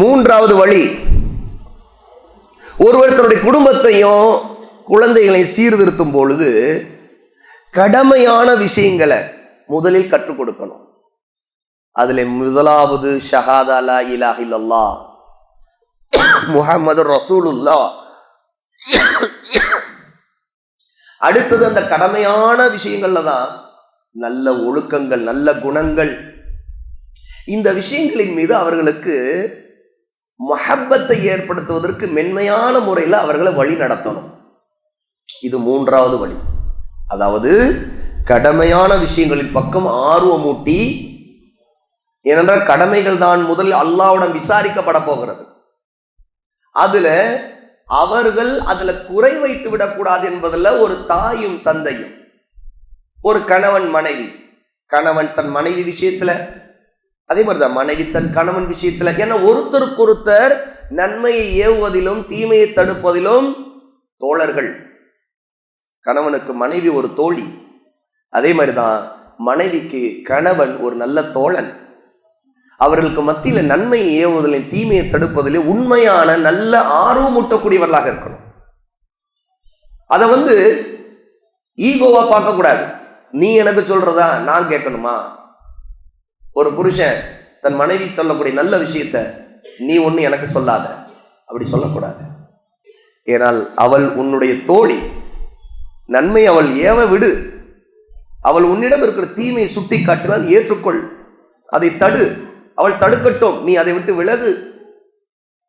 மூன்றாவது வழி. ஒருவர் தன்னுடைய குடும்பத்தையும் குழந்தைகளையும் சீர்திருத்தும் பொழுது கடமையான விஷயங்களை முதலில் கற்றுக் கொடுக்கணும். அதில் முதலாவது ஷஹாதா லா முகமது இல்லல்லாஹ் ரசூலுல்லா அடுத்தது அந்த கடமையான விஷயங்கள்ல தான் நல்ல ஒழுக்கங்கள் நல்ல குணங்கள். இந்த விஷயங்களின் மீது அவர்களுக்கு மஹப்பத்தை ஏற்படுத்துவதற்கு மென்மையான முறையில் அவர்களை வழி நடத்தணும். இது மூன்றாவது வழி. அதாவது கடமையான விஷயங்களின் பக்கம் ஆர்வமூட்டி ஏனென்றால் கடமைகள் தான் முதலில் அல்லாவுடன் விசாரிக்கப்பட போகிறது. அதுல அவர்கள் அதுல குறை வைத்து விடக்கூடாது என்பதில் ஒரு தாயும் தந்தையும். ஒரு கணவன் மனைவி. கணவன் தன் மனைவி விஷயத்துல அதே மாதிரி தான் மனைவி தன் கணவன் விஷயத்துல ஏன்னா ஒருத்தருக்கொருத்தர் நன்மையை ஏவுவதிலும் தீமையை தடுப்பதிலும் தோழர்கள். கணவனுக்கு மனைவி ஒரு தோழி. அதே மாதிரி தான் மனைவிக்கு கணவன் ஒரு நல்ல தோழன். அவர்களுக்கு மத்தியில் நன்மையை ஏவுவதிலும் தீமையை தடுப்பதிலும் உண்மையான நல்ல ஆர்வமூட்டக்கூடியவர்களாக இருக்கணும். அதை வந்து ஈகோவா பார்க்கக்கூடாது. நீ எனக்கு சொல்றதா? நான் கேட்கணுமா? ஒரு புருஷன் தன் மனைவி சொல்லக்கூடிய நல்ல விஷயத்த நீ ஒன்று எனக்கு சொல்லாத. அப்படி சொல்லக்கூடாது. ஏனால் அவள் உன்னுடைய தோழி. நன்மை அவள் ஏவ விடு. அவள் உன்னிடம் இருக்கிற தீமையை சுட்டி காட்டினால் ஏற்றுக்கொள். அதை தடு. அவள் தடுக்கட்டும். நீ அதை விட்டு விலகு.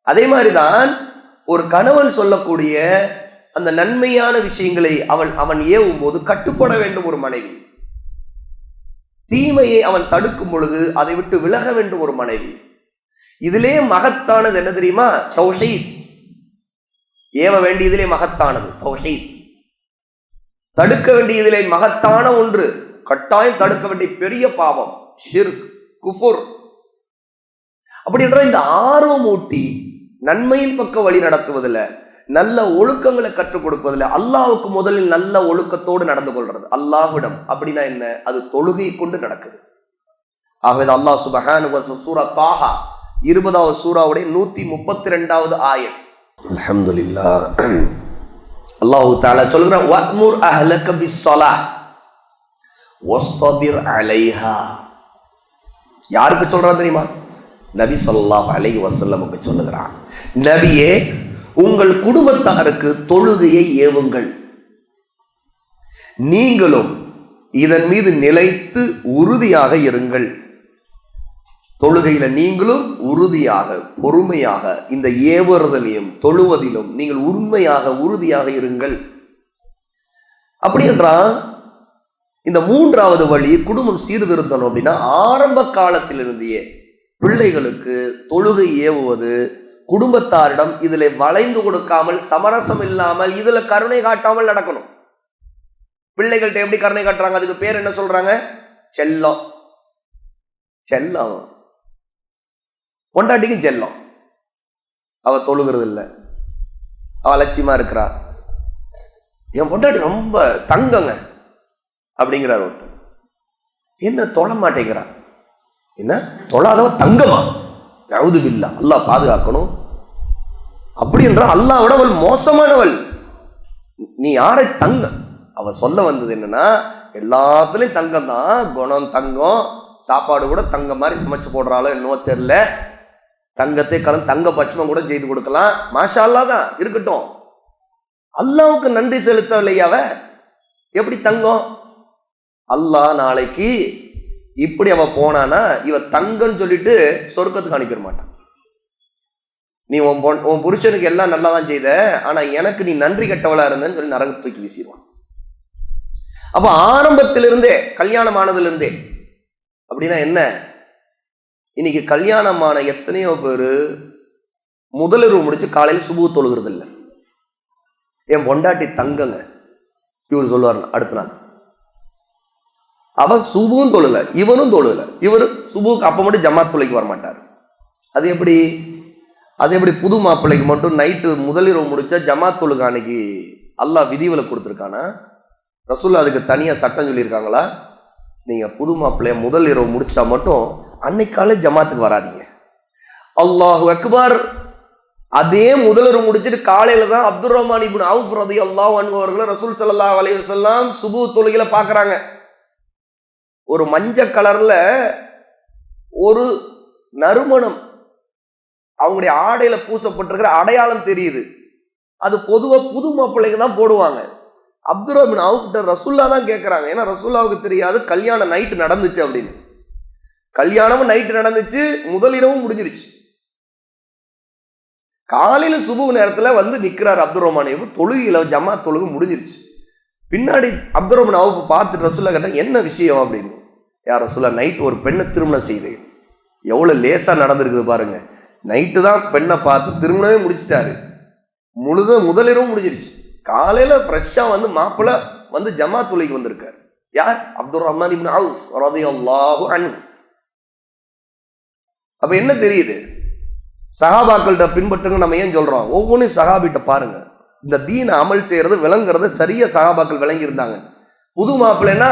அதே மாதிரிதான் ஒரு கணவன் சொல்லக்கூடிய அந்த நன்மையான விஷயங்களை அவள் அவன் ஏவும் போது கட்டுப்பட வேண்டும் ஒரு மனைவி. தீமையை அவன் தடுக்கும் பொழுது அதை விட்டு விலக வேண்டும் ஒரு மனைவி. இதிலே மகத்தானது என்ன தெரியுமா? தௌஹீத். ஏவ வேண்டியதிலே மகத்தானது தௌஹீத். தடுக்க வேண்டியதிலே மகத்தான ஒன்று கட்டாயம் தடுக்க வேண்டிய பெரிய பாவம் ஷிர்க் குஃபுர். அப்படி என்றால் இந்த ஆர்வமூட்டி நன்மையின் பக்கம் வழி நடத்துவதில் நல்ல ஒழுக்கங்களை கற்றுக் கொடுப்பதில் அல்லாவுக்கு முதலில் நல்ல ஒழுக்கத்தோடு நடந்து கொள்றது. அல்லாஹ்விடம். அப்படின்னா என்ன? அது தொழுகை கொண்டு நடக்குது. ஆகவே அல்லாஹ் சுபஹான் சூரா தாஹா இருபதாவது சூறாவுடைய நூத்தி முப்பத்தி ரெண்டாவது ஆயத். அல்ஹம்துலில்லா அல்லாஹு தாலா சொல்கிறான் வஅ்முர் அஹ்லக பிஸ்ஸலா வஸ்தபிர் அலைஹா. யாருக்கு சொல்றான் தெரியுமா? நபி சொல்லாஹ் அலை வசல்லமுக்கு சொல்லுகிறான். நபியே உங்கள் குடும்பத்தாருக்கு தொழுகையை ஏவுங்கள். நீங்களும் இதன் மீது நிலைத்து உறுதியாக இருங்கள். தொழுகையில நீங்களும் உறுதியாக பொறுமையாக இந்த ஏவுறதிலையும் தொழுவதிலும் நீங்கள் உண்மையாக உறுதியாக இருங்கள். அப்படி என்றால் இந்த மூன்றாவது வழி குடும்பம் சீர்திருத்தணும் அப்படின்னா ஆரம்ப காலத்திலிருந்தே பிள்ளைகளுக்கு தொழுகை ஏவுவது குடும்பத்தாரிடம் இதுல வளைந்து கொடுக்காமல் சமரசம் இல்லாமல் இதுல கருணை காட்டாமல் நடக்கணும். பிள்ளைகள்கிட்ட எப்படி கருணை காட்டுறாங்க? அதுக்கு பேர் என்ன சொல்றாங்க? செல்லம். செல்லம். பொண்டாட்டிக்கும் செல்லம். அவ தொழுகிறது இல்லை அவ அலட்சியமா இருக்கிறா. என் பொண்டாட்டி ரொம்ப தங்கங்க அப்படிங்கிறார் ஒருத்தர். என்ன தொழ மாட்டேங்கிறா? என்ன? தொழாதவ தங்கமா? யாவது பில்லா அல்லாஹ் பாதுகாக்கணும். அப்படி என்றால் அல்லாவோட அவள் மோசமானவள். நீ யாரை தங்க? அவ சொல்ல வந்தது என்னன்னா எல்லாத்துலேயும் தங்கம் தான் குணம் தங்கம். சாப்பாடு கூட தங்க மாதிரி சமைச்சு போடுறாளோ என்னவோ தெரில தங்கத்தை கலந்து தங்க பட்சமம் கூட செய்து கொடுக்கலாம். மாஷா அல்லாஹ் தான் இருக்கட்டும் அல்லாவுக்கு நன்றி செலுத்தவில்லையாவ எப்படி தங்கம்? அல்லாஹ் நாளைக்கு இப்படி அவ போனானா இவ தங்கன்னு சொல்லிட்டு சொர்க்கத்துக்கு அனுப்பிட மாட்டான். நீ உன் பொன் உன் புருஷனுக்கு எல்லாம் நல்லா தான் செய்த ஆனா எனக்கு நீ நன்றி கெட்டவளா இருந்தேன்னு சொல்லி நரக தூக்கி வீசிடுவான். அப்போ ஆரம்பத்திலிருந்தே கல்யாணம் ஆனதுலேருந்தே அப்படின்னா என்ன? இன்னைக்கு கல்யாணமான எத்தனையோ பேர் முதலிரவு முடிச்சு காலையில் சுபு தொழுகிறது இல்லை என் பொண்டாட்டி தங்கங்க இவர் சொல்லுவார் அடுத்த நாள். அவன் சுபுவும் தொழுல இவனும் தொழுல இவர் சுபுக்கு அப்போ மட்டும் ஜமாத் தொலைக்கு வர மாட்டார் அது எப்படி? அது எப்படி புது மாப்பிள்ளைக்கு மட்டும் நைட்டு முதலிரவு முடிச்சா ஜமாத் அன்னைக்கு அல்லாஹ் விதிவில் கொடுத்துருக்கானா? ரசூல்லா அதுக்கு தனியாக சட்டம் சொல்லியிருக்காங்களா? நீங்கள் புது மாப்பிள்ளைய முதல் இரவு முடிச்சா மட்டும் அன்னைக்காலே ஜமாத்துக்கு வராதீங்க. அல்லாஹு அக்பார்! அதே முதலர் முடிச்சிட்டு காலையில தான் அப்துல் ரஹ்மான் இபின் அவுஃப் ரதி அல்லாஹ் அன்பவர்களை ரசூல் சல்லா அலைஹி சுபு தொழுகையில் பார்க்குறாங்க. ஒரு மஞ்சள் கலரில் ஒரு நறுமணம் அவங்களுடைய ஆடையில பூசப்பட்டிருக்கிற அடையாளம் தெரியுது. அது பொதுவாக புது மாப்பிள்ளைங்க தான் போடுவாங்க. அப்துல் ரஹ்மான் ரசுல்லா தான் கேட்குறாங்க ஏன்னா ரசுல்லாவுக்கு தெரியாது கல்யாணம் நைட்டு நடந்துச்சு அப்படின்னு. கல்யாணமும் நைட்டு நடந்துச்சு முதலிரவும் முடிஞ்சிருச்சு. காலையில் சுபு நேரத்தில் வந்து நிக்கிறார் அப்துல் ரஹ்மான். இவ் தொழுகையில ஜமா தொழுகு முடிஞ்சிருச்சு. பின்னாடி அப்துல் ரஹ்மான் அவுப்பு பார்த்துட்டு ரசுல்லா கேட்டால் என்ன விஷயம்? அப்படின்னு. யார் ரசுல்லா நைட் ஒரு பெண்ணை திருமணம் செய்தேன். எவ்வளோ லேசாக நடந்திருக்குது பாருங்கள் நைட்டு தான் பெண்ணை பார்த்து திருமணமே முடிச்சிட்டாரு. முழுத முதலிரவும் முடிஞ்சிருச்சு. காலையில் ஃப்ரெஷ்ஷாக வந்து மாப்பிள்ளை வந்து ஜமா துளைக்கு வந்திருக்காரு. யார்? அப்துல் ரஹ்மான் இப்னு அவுஃப் ரலியல்லாஹு அன்ஹு. அப்ப என்ன தெரியுது? சகாபாக்கள்கிட்ட பின்பற்றுங்க நம்ம ஏன் சொல்றோம்? ஒவ்வொன்றும் சகாபிட்ட பாருங்க. இந்த தீன அமல் செய்யறது விளங்குறது சரியா சகாபாக்கள் விளங்கி இருந்தாங்க புது மாப்பிள்ளைன்னா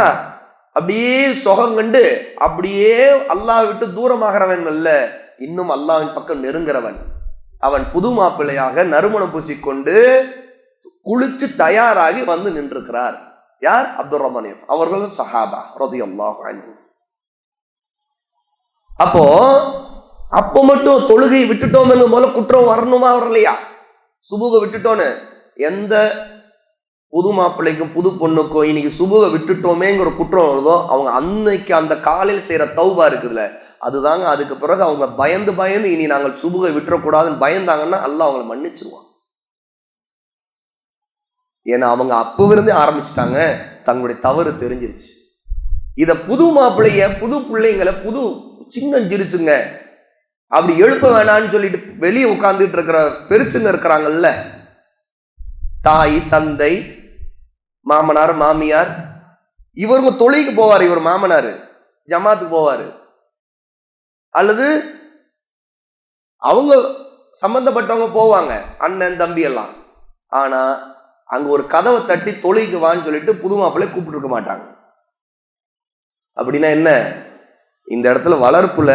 அப்படியே சுகம் கண்டு அப்படியே அல்லாஹ் விட்டு தூரமாகிறவன் இல்லை இன்னும் அல்லாவின் பக்கம் நெருங்குறவன். அவன் புது மாப்பிள்ளையாக நறுமணம் பூசிக்கொண்டு குளிச்சு தயாராகி வந்து நின்றிருக்கிறார். யார்? அப்துல் ரஹ்மான் அவர்களும் சஹாபா ரதி அல்லாஹ் அப்போ அப்போ மட்டும் தொழுகை விட்டுட்டோம்னு போல குற்றம் வரணுமா வரலையா? சுபுக விட்டுட்டோன்னு. எந்த புது மாப்பிள்ளைக்கும் புது பொண்ணுக்கும் இன்னைக்கு சுபுக விட்டுட்டோமேங்கிற குற்றம் வருதோ அவங்க அன்னைக்கு அந்த காலையில் செய்யற தௌபா இருக்குதுல்ல அதுதாங்க அதுக்கு பிறகு அவங்க பயந்து பயந்து இனி நாங்கள் சுபுகை விட்டுறக்கூடாதுன்னு பயந்தாங்கன்னா அல்ல அவங்களை மன்னிச்சிருவான். ஏன்னா அவங்க அப்பவிருந்தே ஆரம்பிச்சிட்டாங்க. தங்களுடைய தவறு தெரிஞ்சிருச்சு. இதை புது மாப்பிள்ளைய புது பிள்ளைங்களை புது சின்னஞ்சிருச்சுங்க அப்படி எழுப்ப வேணான்னு சொல்லிட்டு வெளியே உட்கார்ந்துட்டு இருக்கிற பெருசுங்க இருக்கிறாங்கல்ல தாய் தந்தை மாமனார் மாமியார் இவருங்க தொழிலுக்கு போவார் இவர் மாமனார் ஜமாத்துக்கு போவார். அல்லது அவங்க சம்பந்தப்பட்டவங்க போவாங்க அண்ணன் தம்பி எல்லாம். ஆனால் அங்கே ஒரு கதவை தட்டி தொழிலுக்கு வான்னு சொல்லிட்டு புது மாப்பிள்ளை கூப்பிட்டுருக்க மாட்டாங்க. அப்படின்னா என்ன? இந்த இடத்துல வளர்ப்புல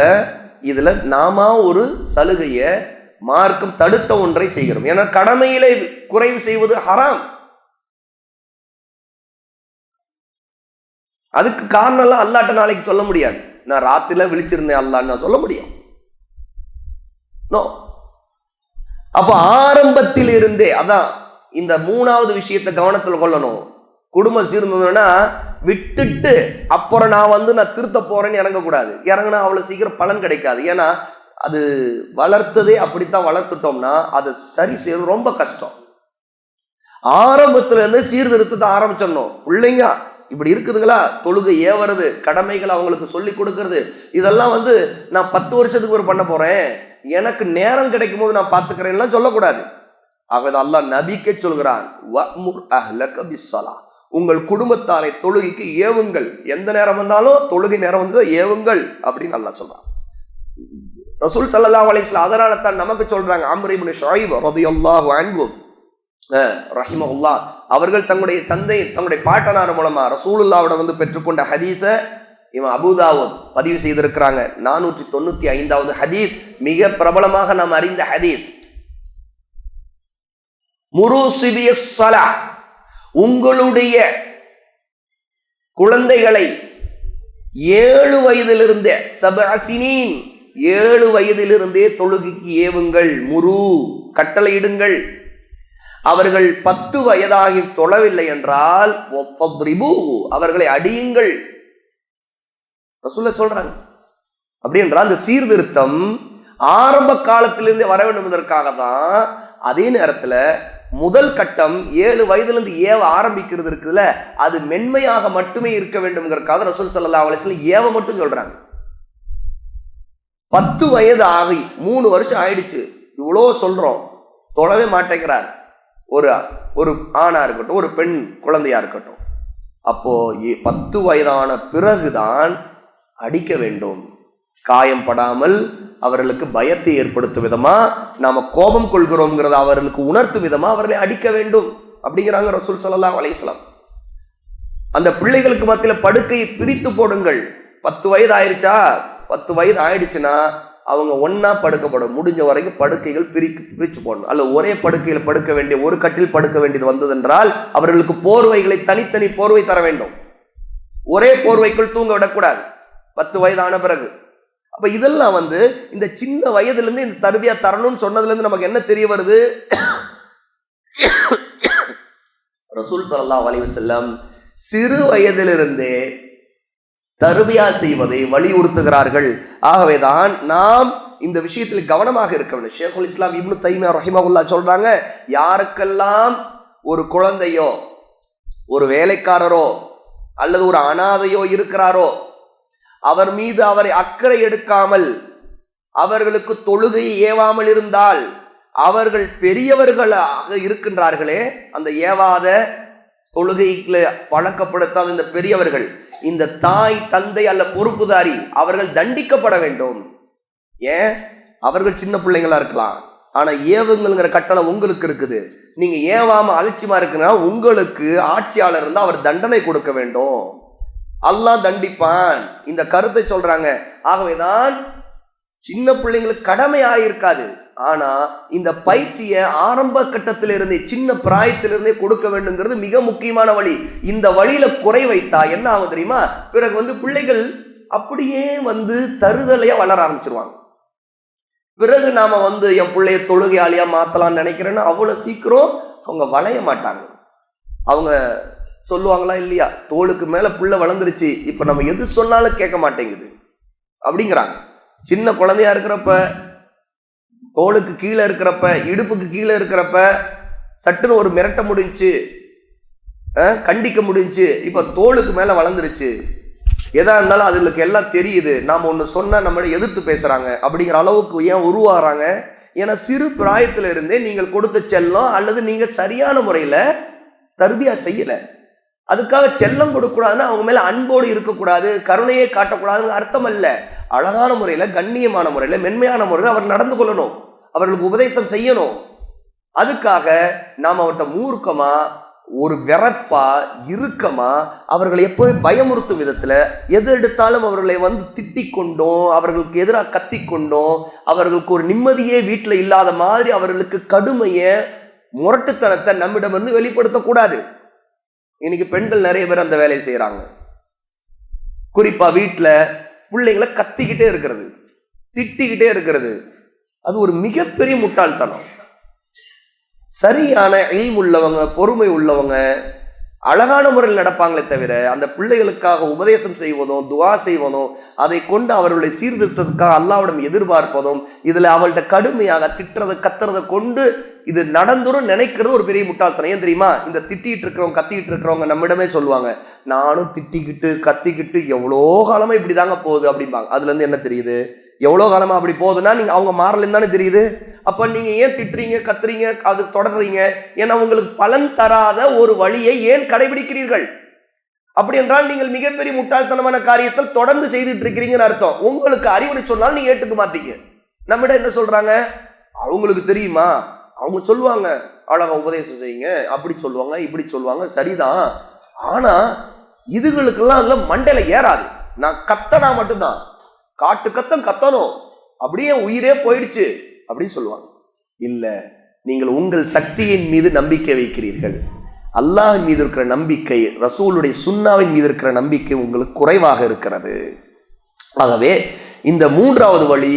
இதில் நாம ஒரு சலுகையை மார்க்கம் தடுத்த ஒன்றை செய்கிறோம். ஏன்னா கடமையிலே குறைவு செய்வது ஹராம். அதுக்கு காரணம்லாம் அல்லாட்ட நாளைக்கு சொல்ல முடியாது. நான் ராத்திரில விழிச்சிருந்தேன் அல்லான்னு நான் சொல்ல முடியும். நோ அப்ப ஆரம்பத்தில் இருந்தே அதான் இந்த மூணாவது விஷயத்தை கவனத்தில் கொள்ளணும். குடும்பம் சீர்ந்ததுன்னா விட்டுட்டு அப்புறம் நான் வந்து நான் திருத்த போறேன்னு இறங்கக்கூடாது. இறங்கினா அவ்வளவு சீக்கிரம் பலன் கிடைக்காது. ஏன்னா அது வளர்த்ததே அப்படித்தான் வளர்த்துட்டோம்னா அதை சரி செய்யறது ரொம்ப கஷ்டம். ஆரம்பத்துல இருந்து சீர்திருத்தத்தை ஆரம்பிச்சிடணும். பிள்ளைங்க இப்படி இருக்குதுங்களா? தொழுகை ஏவறது கடமைகள் அவங்களுக்கு சொல்லி கொடுக்கறது. இதெல்லாம் வந்து நான் பத்து வருஷத்துக்கு ஒரு பண்ண போறேன். எனக்கு நேரம் கிடைக்கும் போது நான் பார்த்துக்கிறேன்லாம் சொல்லக்கூடாது. ஆகவே அல்லாஹ் நபிக்கே சொல்கிறான் உங்கள் குடும்பத்தாரை தொழுகைக்கு ஏவுங்கள். எந்த நேரம் வந்தாலும் தொழுகை நேரம் வந்ததோ ஏவுங்கள் அப்படின்னு நல்லா சொல்றான். ரசூல் சல்லா அலைஹி அதனால தான் நமக்கு சொல்றாங்க அம்ர் ஷாயிப் ஷுஐப் ரலியல்லாஹு அன்ஹு. ரஹிமஹுல்லா அவர்கள் தங்களுடைய தந்தை தங்களுடைய பாட்டனார் மூலமா ரசூலுல்லாவிட வந்து பெற்றுக்கொண்ட ஹதீஸை இவன் அபுதாவும் பதிவு செய்திருக்கிறாங்க. நானூற்றி தொண்ணூத்தி ஐந்தாவது ஹதீஸ் மிக பிரபலமாக நாம் அறிந்த ஹதீஸ். முருசிபிய சலா உங்களுடைய குழந்தைகளை ஏழு வயதிலிருந்தே சபசினீன் ஏழு வயதிலிருந்தே தொழுகைக்கு ஏவுங்கள் முரு கட்டளையிடுங்கள். அவர்கள் பத்து வயதாகி தொழவில்லை என்றால் அவர்களை அடியுங்கள். ரசூல்ல சொல்றாங்க. அப்படி என்றால் அந்த சீர்திருத்தம் ஆரம்ப காலத்திலிருந்தே வர வேண்டும் என்பதற்காக தான் அதே நேரத்துல முதல் கட்டம் ஏழு வயதிலிருந்து ஏவ ஆரம்பிக்கிறது இருக்குதுல்ல அது மென்மையாக மட்டுமே இருக்க வேண்டும்ங்கிறக்காக ரசூல் சல்லா அலிஸ்ல ஏவ மட்டும் சொல்றாங்க. பத்து வயது ஆகி மூணு வருஷம் ஆயிடுச்சு. இவ்வளோ சொல்றோம். தொழவே மாட்டேங்கிறார். ஒரு ஒரு ஆணாக இருக்கட்டும் ஒரு பெண் குழந்தையாக இருக்கட்டும். அப்போது ஏ- பத்து வயதான பிறகுதான் அடிக்க வேண்டும். காயம் படாமல் அவர்களுக்கு பயத்தை ஏற்படுத்தும் விதமாக நாம் கோபம் கொள்கிறோங்கிறத அவர்களுக்கு உணர்த்தும் விதமாக அவர்களை அடிக்க வேண்டும் அப்படிங்கிறாங்க ரசூல் ஸல்லல்லாஹு அலைஹி அந்த பிள்ளைகளுக்கு மத்தியில் படுக்கையை பிரித்து போடுங்கள். பத்து வயது ஆயிடுச்சா பத்து வயது ஆயிடுச்சுன்னா அவங்க ஒன்றா படுக்கப்படும். முடிஞ்ச வரைக்கும் படுக்கைகள் பிரிக்கு பிரித்து போடணும். அல்ல ஒரே படுக்கையில் படுக்க வேண்டிய ஒரு கட்டில் படுக்க வேண்டியது வந்ததென்றால் அவர்களுக்கு போர்வைகளை தனித்தனி போர்வை தர வேண்டும். ஒரே போர்வைக்குள் தூங்க விடக்கூடாது. பத்து வயதான பிறகு. அப்போ இதெல்லாம் வந்து இந்த சின்ன வயதுலேருந்து இந்த தருவியா தரணும்னு சொன்னதுலேருந்து நமக்கு என்ன தெரிய வருது? ரசூல் சல்லா அலைஹி செல்லம் சிறு வயதிலிருந்தே தருமையாக செய்வதை வலியுறுத்துகிறார்கள். ஆகவேதான் நாம் இந்த விஷயத்தில் கவனமாக இருக்க வேண்டும். ஷேகுல் இஸ்லாம் இப்னு தைமியா ரஹிமகுல்லா சொல்றாங்க யாருக்கெல்லாம் ஒரு குழந்தையோ ஒரு வேலைக்காரரோ அல்லது ஒரு அனாதையோ இருக்கிறாரோ அவர் மீது அவரை அக்கறை எடுக்காமல் அவர்களுக்கு தொழுகை ஏவாமல் இருந்தால் அவர்கள் பெரியவர்களாக இருக்கின்றார்களே அந்த ஏவாத தொழுகைகளை பழக்கப்படுத்தாத இந்த பெரியவர்கள் இந்த தாய் தந்தை அல்ல பொறுப்புதாரி அவர்கள் தண்டிக்கப்பட வேண்டும். ஏன்? அவர்கள் சின்ன பிள்ளைங்களா இருக்கலாம். ஆனா ஏவுங்கள்ங்கிற கட்டளை உங்களுக்கு இருக்குது. நீங்க ஏவாம அலட்சியமா இருக்குன்னா உங்களுக்கு ஆட்சியாளர் இருந்தால் அவர் தண்டனை கொடுக்க வேண்டும். அல்லாஹ் தண்டிப்பான். இந்த கருத்தை சொல்றாங்க. ஆகவேதான் சின்ன பிள்ளைங்களுக்கு கடமை ஆயிருக்காது ஆனா இந்த பயிற்சியை ஆரம்ப கட்டத்திலிருந்தே சின்ன பிராயத்திலிருந்தே கொடுக்க வேண்டுங்கிறது மிக முக்கியமான வழி. இந்த வழியில குறை வைத்தா என்ன ஆகும் தெரியுமா? பிறகு வந்து பிள்ளைகள் அப்படியே வந்து தருதலையா வளர ஆரம்பிச்சிருவாங்க. பிறகு நாம வந்து என் பிள்ளைய தொழுகையாளியா மாத்தலாம்னு நினைக்கிறேன்னு அவ்வளவு சீக்கிரம் அவங்க வளைய மாட்டாங்க. அவங்க சொல்லுவாங்களா இல்லையா? தோளுக்கு மேல புள்ள வளர்ந்துருச்சு இப்ப நம்ம எது சொன்னாலும் கேட்க மாட்டேங்குது. அப்படிங்கிறாங்க. சின்ன குழந்தையா இருக்கிறப்ப தோளுக்கு கீழே இருக்கிறப்ப இடுப்புக்கு கீழே இருக்கிறப்ப சட்டுன்னு ஒரு மிரட்ட முடிஞ்சு கண்டிக்க முடிஞ்சுச்சு இப்போ தோளுக்கு மேலே வளர்ந்துருச்சு. எதா இருந்தாலும் அதுகளுக்கு எல்லாம் தெரியுது. நாம் ஒன்று சொன்னால் நம்மளை எதிர்த்து பேசுகிறாங்க அப்படிங்கிற அளவுக்கு ஏன் உருவாகிறாங்க ஏன்னா சிறு பிராயத்தில் இருந்தே நீங்கள் கொடுத்த செல்லம் அல்லது நீங்கள் சரியான முறையில் தர்பியா செய்யலை. அதுக்காக செல்லம் கொடுக்கக்கூடாதுன்னா அவங்க மேலே அன்போடு இருக்கக்கூடாது கருணையே காட்டக்கூடாதுன்னு அர்த்தம் அல்ல. அழகான முறையில் கண்ணியமான முறையில் மென்மையான முறையில் அவர் நடந்து கொள்ளணும். அவர்களுக்கு உபதேசம் செய்யணும். அதுக்காக நாம் அவர்கிட்ட மூர்க்கமா ஒரு விறப்பா இறுக்கமா அவர்களை எப்பவுமே பயமுறுத்தும் விதத்துல எது எடுத்தாலும் அவர்களை வந்து திட்டிக் கொண்டோம் அவர்களுக்கு எதிராக கத்தி கொண்டோம் அவர்களுக்கு ஒரு நிம்மதியே வீட்டில் இல்லாத மாதிரி அவர்களுக்கு கடுமையை முரட்டுத்தனத்தை நம்மிடம் வந்து வெளிப்படுத்தக்கூடாது இன்னைக்கு பெண்கள் நிறைய பேர் அந்த வேலையை செய்கிறாங்க குறிப்பாக வீட்டில் பிள்ளைங்களை கத்திக்கிட்டே இருக்கிறது திட்டிக்கிட்டே இருக்கிறது. அது ஒரு மிகப்பெரிய முட்டாள்தனம். சரியான இல்ம் உள்ளவங்க பொறுமை உள்ளவங்க அழகான முறையில் நடப்பாங்களே தவிர அந்த பிள்ளைகளுக்காக உபதேசம் செய்வதும் துவா செய்வதும் அதை கொண்டு அவர்களை சீர்திருத்தத்துக்காக அல்லாவிடம் எதிர்பார்ப்பதும் இதில் அவள்கிட்ட கடுமையாக திட்டுறதை கத்துறதை கொண்டு இது நடந்துரும் நினைக்கிறது ஒரு பெரிய முட்டாள்தனம். ஏன் தெரியுமா? இந்த திட்டிகிட்டு இருக்கிறவங்க கத்திக்கிட்டு இருக்கிறவங்க நம்மிடமே சொல்லுவாங்க நானும் திட்டிக்கிட்டு கத்திக்கிட்டு எவ்வளோ காலமாக இப்படி தாங்க போகுது? அப்படிம்பாங்க. அதுலேருந்து என்ன தெரியுது? எவ்வளோ காலமாக அப்படி போகுதுன்னா நீங்கள் அவங்க மாறலன்னு தானே தெரியுது. அப்போ நீங்கள் ஏன் திட்டுறீங்க கத்துறீங்க அது தொடர்றீங்க? ஏன்னா உங்களுக்கு பலன் தராத ஒரு வழியை ஏன் கடைபிடிக்கிறீர்கள்? அப்படி என்றால் நீங்கள் மிகப்பெரிய முட்டாள்தனமான காரியத்தில் தொடர்ந்து செய்துட்டு இருக்கிறீங்கன்னு அர்த்தம். உங்களுக்கு அறிவுரை சொன்னாலும் நீ ஏற்றுக்க மாட்டீங்க. நம்மிடம் என்ன சொல்றாங்க? அவங்களுக்கு தெரியுமா? அவங்க சொல்லுவாங்க அழகா உபதேசம் செய்யுங்க. அப்படி சொல்லுவாங்க இப்படி சொல்லுவாங்க. சரிதான். ஆனா இதுகளுக்கெல்லாம் அதுல மண்டையில ஏறாது. நான் கத்தனா மட்டும்தான். காட்டு கத்தம் கத்தணும். அப்படியே உயிரே போயிடுச்சு அப்படின்னு சொல்லுவாங்க. இல்லை நீங்கள் உங்கள் சக்தியின் மீது நம்பிக்கை வைக்கிறீர்கள். அல்லாஹின் மீது இருக்கிற நம்பிக்கை ரசூலுடைய சுன்னாவின் மீது இருக்கிற நம்பிக்கை உங்களுக்கு குறைவாக இருக்கிறது. ஆகவே இந்த மூன்றாவது வழி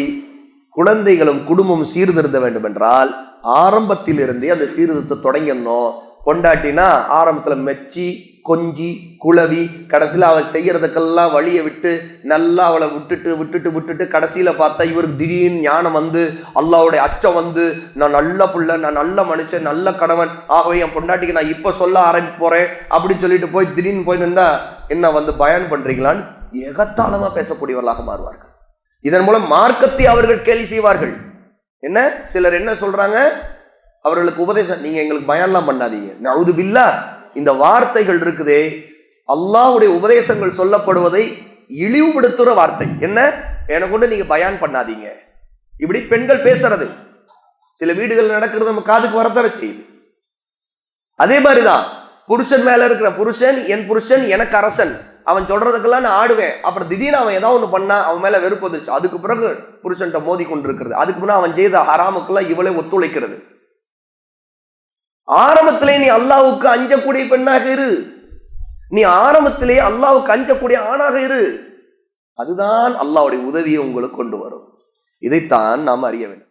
குழந்தைகளும் குடும்பமும் சீர்திருந்த வேண்டும் என்றால் ஆரம்பத்தில் இருந்தே அந்த சீர்திருத்தத்தை தொடங்கிடணும். பொண்டாட்டினா ஆரம்பத்தில் மெச்சி கொஞ்சி குழவி கடைசியில் அவள் செய்கிறதுக்கெல்லாம் வழியை விட்டு நல்லா அவளை விட்டுட்டு விட்டுட்டு விட்டுட்டு கடைசியில் பார்த்தா இவருக்கு திடீர்னு ஞானம் வந்து அல்லாவுடைய அச்சம் வந்து நான் நல்ல புள்ள நான் நல்ல மனுஷன் நல்ல கணவன் ஆகவே என் பொண்டாட்டிக்கு நான் இப்போ சொல்ல ஆரம்பிக்க போகிறேன் அப்படின்னு சொல்லிட்டு போய் திடீர்னு போய் நின்றா என்ன வந்து பயன் பண்ணுறீங்களான்னு எகத்தாளமாக பேசக்கூடியவர்களாக மாறுவார்கள். இதன் மூலம் மார்க்கத்தை அவர்கள் கேலி செய்வார்கள். என்ன? சிலர் என்ன சொல்கிறாங்க அவர்களுக்கு உபதேசம் நீங்கள் எங்களுக்கு பயன்லாம் பண்ணாதீங்க. நான் பில்லா இந்த வார்த்தைகள் இருக்குதே. அல்லாஹுடைய உபதேசங்கள் சொல்லப்படுவதை இழிவுபடுத்துகிற வார்த்தை. என்ன? எனக்கு கொண்டு நீங்க பயான் பண்ணாதீங்க. இப்படி பெண்கள் பேசுறது. சில வீடுகள் நடக்கிறது நம்ம காதுக்கு வரத்தானே செய்யுது. அதே மாதிரிதான் புருஷன் மேல இருக்கிற புருஷன் என் புருஷன் எனக்கு அரசன். அவன் சொல்றதுக்கெல்லாம் நான் ஆடுவேன். அப்புறம் திடீர்னு அவன் ஏதாவது ஒன்று பண்ணா அவன் மேல வெறுப்பு வந்துருச்சு. அதுக்கு பிறகு புருஷன்கிட்ட மோதி கொண்டிருக்கிறது அதுக்கு முன்னாடி அவன் செய்த ஹராமுக்கெல்லாம் இவளே ஒத்துழைக்கிறது. ஆரம்பத்திலே நீ அல்லாவுக்கு அஞ்சக்கூடிய பெண்ணாக இரு. நீ ஆரம்பத்திலே அல்லாவுக்கு அஞ்சக்கூடிய ஆணாக இரு. அதுதான் அல்லாவுடைய உதவியை உங்களுக்கு கொண்டு வரும். இதைத்தான் நாம் அறிய வேண்டும்.